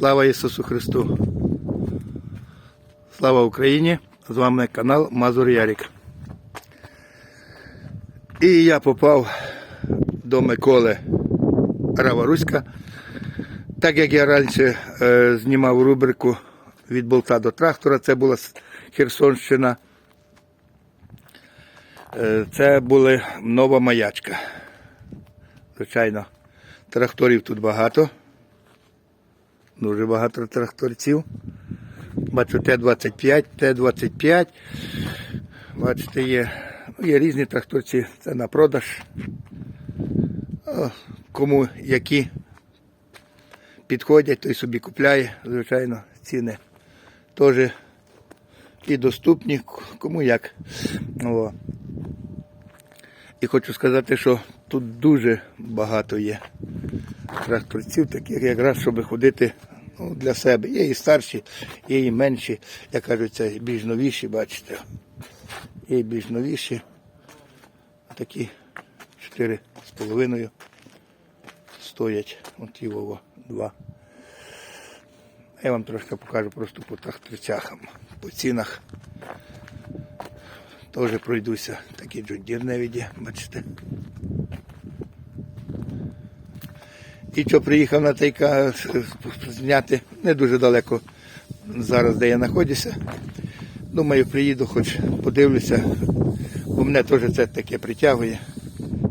Слава Ісусу Христу! Слава Україні! З вами канал Мазур Ярік. І я попав до Миколи Раваруська. Так як я раніше е, знімав рубрику від болта до трактора, це була Херсонщина. Е, це була нова маячка. Звичайно, тракторів тут багато. Дуже багато тракторців. Бачу Т-25, Т-25. Бачите, є, ну, є різні тракторці, це на продаж. Кому які підходять, той собі купляє, звичайно, ціни теж і доступні, кому як. О. І хочу сказати, що тут дуже багато є тракторців, таких якраз, щоб ходити ну, для себе. Є і старші, є і менші, як кажуть, більш новіші, бачите. Є і більш новіші. Такі чотири з половиною стоять. От його два. Я вам трошки покажу просто по тракторцях, по цінах. Теж пройдуся. Такий джундір навіть бачите. І що приїхав на тайка зняти не дуже далеко зараз, де я знаходжуся. Думаю, приїду, хоч подивлюся, бо мене теж це таке притягує.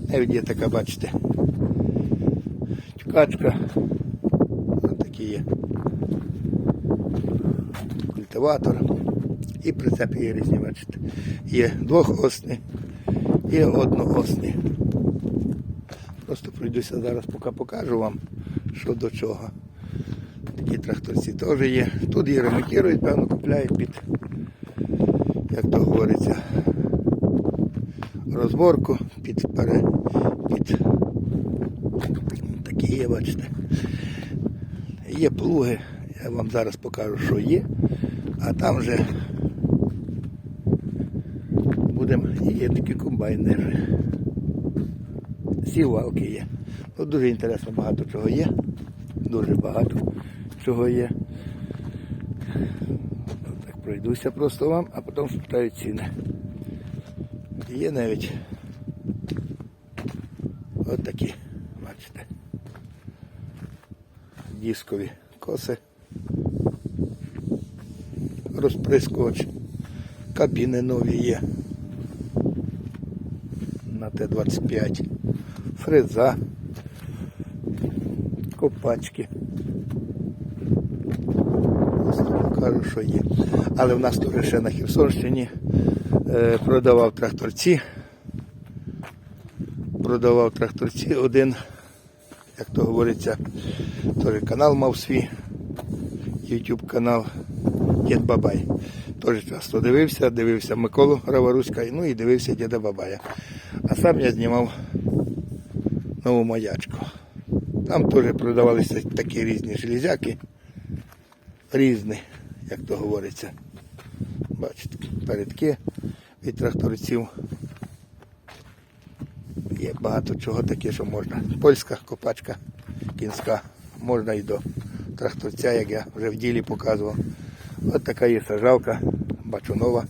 Навіть є така, бачите. Чукачка. Ось такі є. Культиватор. І прицеп є різні, бачите. Є двохосні, є одноосні. Пройдуся зараз, поки покажу вам, що до чого. Такі тракторці теж є. Тут її ремонтують, певно, купляють під, як то говориться, розборку, під, пере, під такі є, бачите. Є плуги, я вам зараз покажу, що є. А там вже будемо, є такі комбайни. Вже. Сівалки є. Ну, дуже інтересно, багато чого є. Дуже багато чого є. Так пройдуся просто вам, а потім спитаю ціни. Є навіть от такі, бачите. Дискові коси. Розприскувач. Кабіни нові є. На Т-25. Фреза. Копачки. Покажу, що є. Але в нас теж ще на Херсонщині е, продавав тракторці. Продавав тракторці один, як то говориться, теж канал мав свій, YouTube канал Дід Бабай. Теж часто дивився, дивився Миколу Раваруська, ну і дивився Діда Бабая. А сам я знімав нову маячку. Там теж продавалися такі різні железяки. Різні, як то говориться. Бачите, передки від тракторців. Є багато чого таке, що можна. Польська копачка кінська, можна і до тракторця, як я вже в ділі показував. От така є сажалка, бачу нова,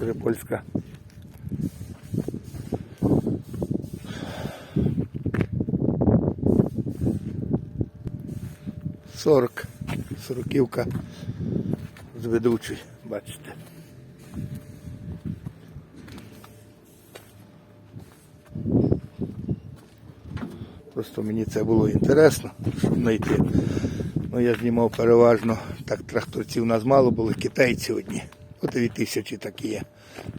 вже польська. Сороківка з ведучий, бачите. Просто мені це було інтересно, щоб знайти. Ну, я знімав переважно, так тракторців у нас мало було, китайці одні. От дві тисячі такі є.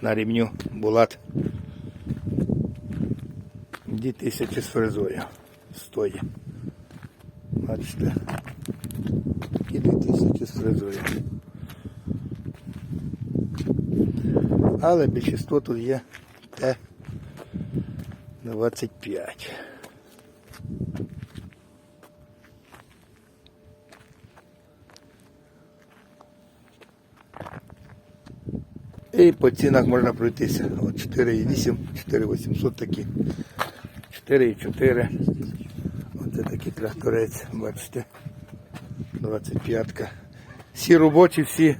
На рівню Булат. Дві тисячі з фрезою стоїть. Бачите. Дві тисячі з фрезою. Але більшість тут є Т-25. І по цінах можна пройтися. От 4,8, 4,800 такі. 4,4. Оце такий тракторець, бачите. 25-ка. Всі робочі, всі.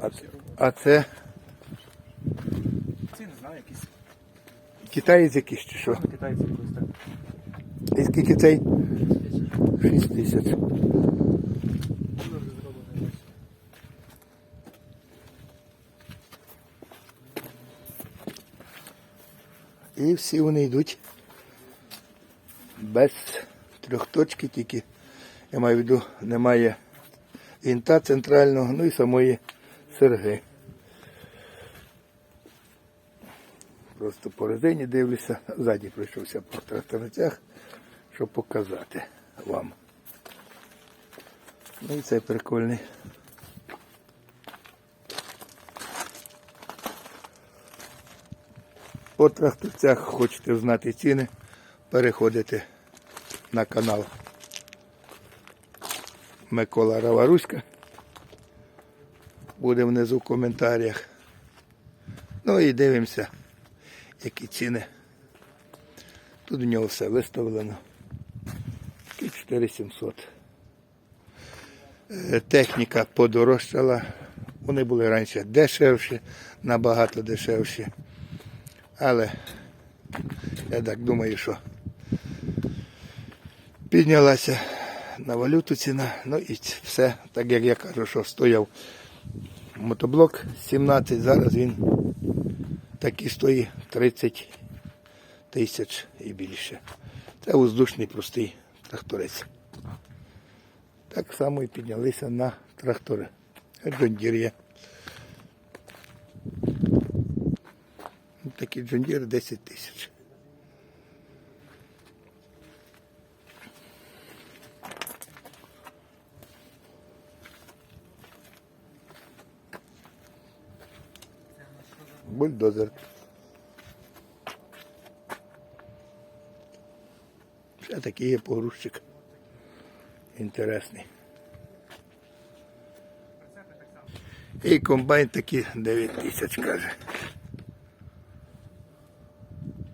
А, а це Ці не знаю, якісь китаєць якийсь чи що? китайці якось так. І скільки цей? 6 тисяч. І всі вони йдуть без трьохточки, тільки я маю в виду, немає інта центрального, ну і самої серги. Просто по резині дивлюся, ззаді пройшовся по тракторцях, щоб показати вам. Ну і цей прикольний. По тракторцях хочете знати ціни, переходите на канал Микола Раваруська. Буде внизу в коментарях. Ну і дивимося, які ціни. Тут в нього все виставлено. І 4700. Е, Техніка подорожчала. Вони були раніше дешевші, набагато дешевші. Але я так думаю, що піднялася на валюту ціна. Ну і все, так як я кажу, що стояв мотоблок 17, зараз він такий стоїть 30 тисяч і більше. Це воздушний простий тракторець. Так само і піднялися на трактори. Джондір є. Такий джондір 10 тисяч. Бульдозер. Ще такий є погрузчик. Інтересний. І комбайн такий 9 тисяч каже.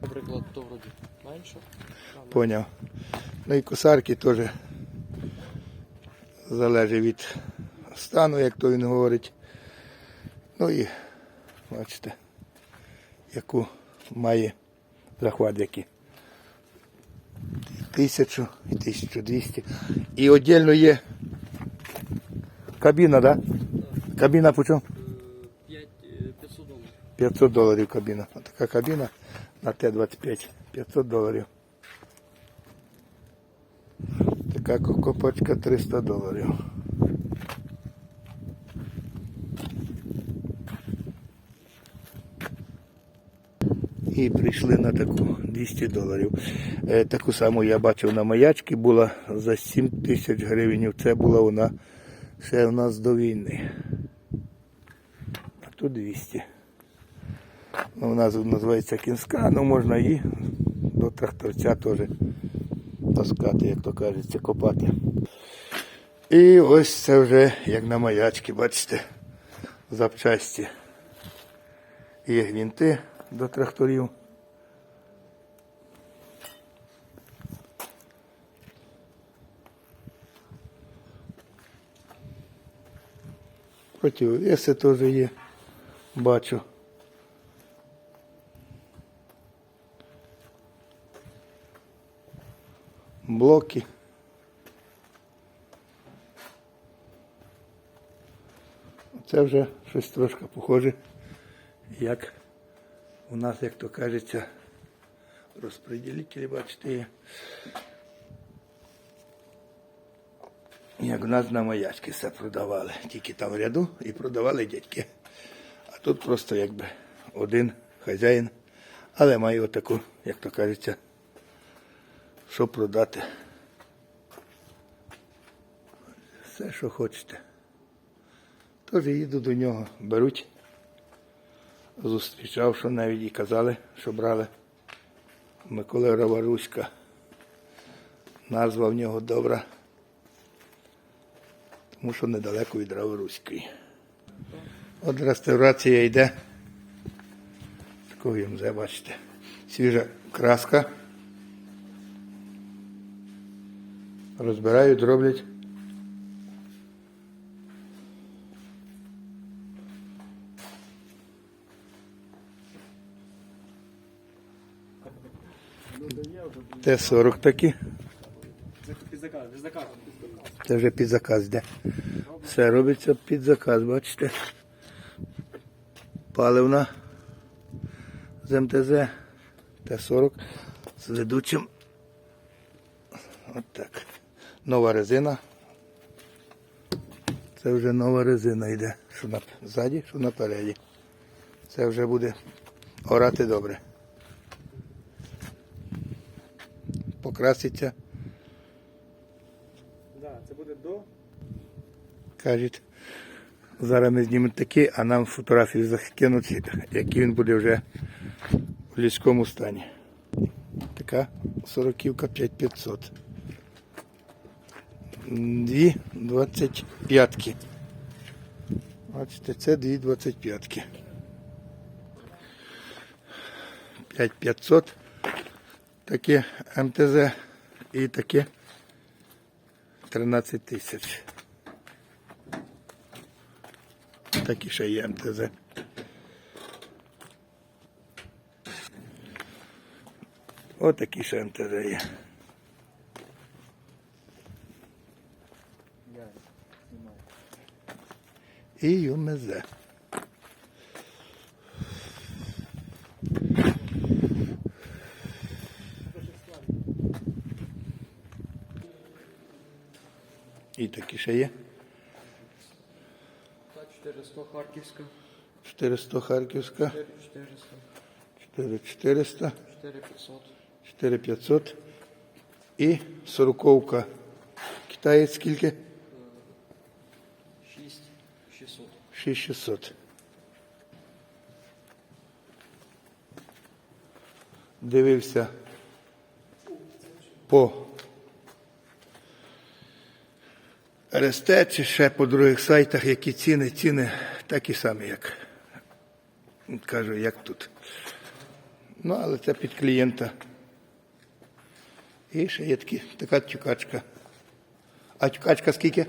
Наприклад, то вроді менше. Поняв. Ну і косарки теж залежить від стану, як то він говорить. Ну і бачите, яку має захват який. Тисячу і 1200. І віддільно є кабіна, так? Да? Кабіна по чому? 500 доларів. 500 доларів кабіна. Така кабіна на Т-25. 500 доларів. Така копачка 300 доларів. І прийшли на таку 200 доларів. Е, таку саму я бачив на маячці, була за 7 тисяч гривень. Це була вона ще у нас до війни. А тут 200. Ну, вона називається кінська, ну можна і до тракторця теж таскати, як то кажеться, копати. І ось це вже як на маячки, бачите, запчасті. Є гвинти до тракторів. Противовеси теж є, бачу. блоки. Це вже щось трошки похоже, як у нас, як то кажеться, розподілителі, бачите. Як у нас на маячки все продавали, тільки там в ряду і продавали дядьки. А тут просто якби один хазяїн, але має отаку, як то кажеться, що продати. Все, що хочете. Тож їду до нього, беруть. Зустрічав, що навіть і казали, що брали Микола Раваруська. Назва в нього добра. Тому що недалеко від Раваруської. От реставрація йде. Такого МЗ, бачите. Свіжа краска. Розбирають, роблять. Т-40 такі. Це під заказ, під заказ. Це вже під заказ йде. Все робиться під заказ, бачите. Паливна з МТЗ Т-40 з ведучим. От так. Нова резина. Це вже нова резина йде. Що на ззаді, що напереді. Це вже буде орати добре. Покраситься. Да, це буде до. Кажуть, зараз ми знімемо такі, а нам фотографії закинуть, який він буде вже в людському стані. Така сороківка 5500. Дві 25-ки. Бачите, це дві 25-ки. 5500. Таке МТЗ і таке 13 тисяч. Такі ще є МТЗ. Отакі ще МТЗ є. І ЮМЗ. І такі ще є. Та 400 Харківська. 400 Харківська, 4400. 4400, 4500. 4500 і сороковка. Китаєць скільки? 6600. 6600. Дивився по РСТ чи ще по других сайтах, які ціни, ціни такі самі, як кажу, як тут. Ну, але це під клієнта. І ще є такі, така тюкачка. А тюкачка скільки?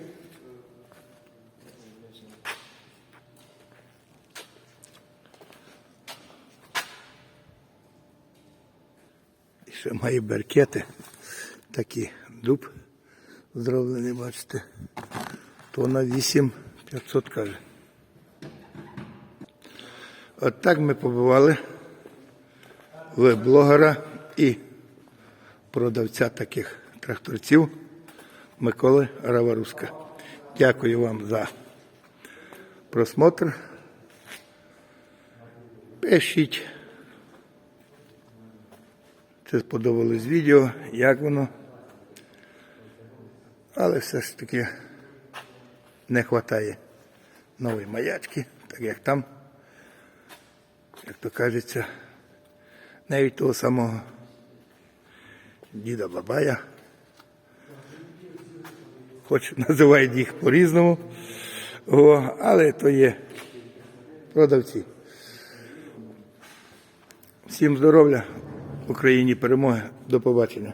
І ще має беркети. Такі дуб зроблений, бачите. То на 8 500 каже. От так ми побували в блогера і продавця таких тракторців Миколи Раваруска. Дякую вам за просмотр. Пишіть. Це сподобалось відео, як воно. Але все ж таки не вистачає нової маячки, так як там, як то кажеться, навіть того самого діда Бабая. Хоч називають їх по-різному, але то є продавці. Всім здоров'я, Україні перемоги. До побачення.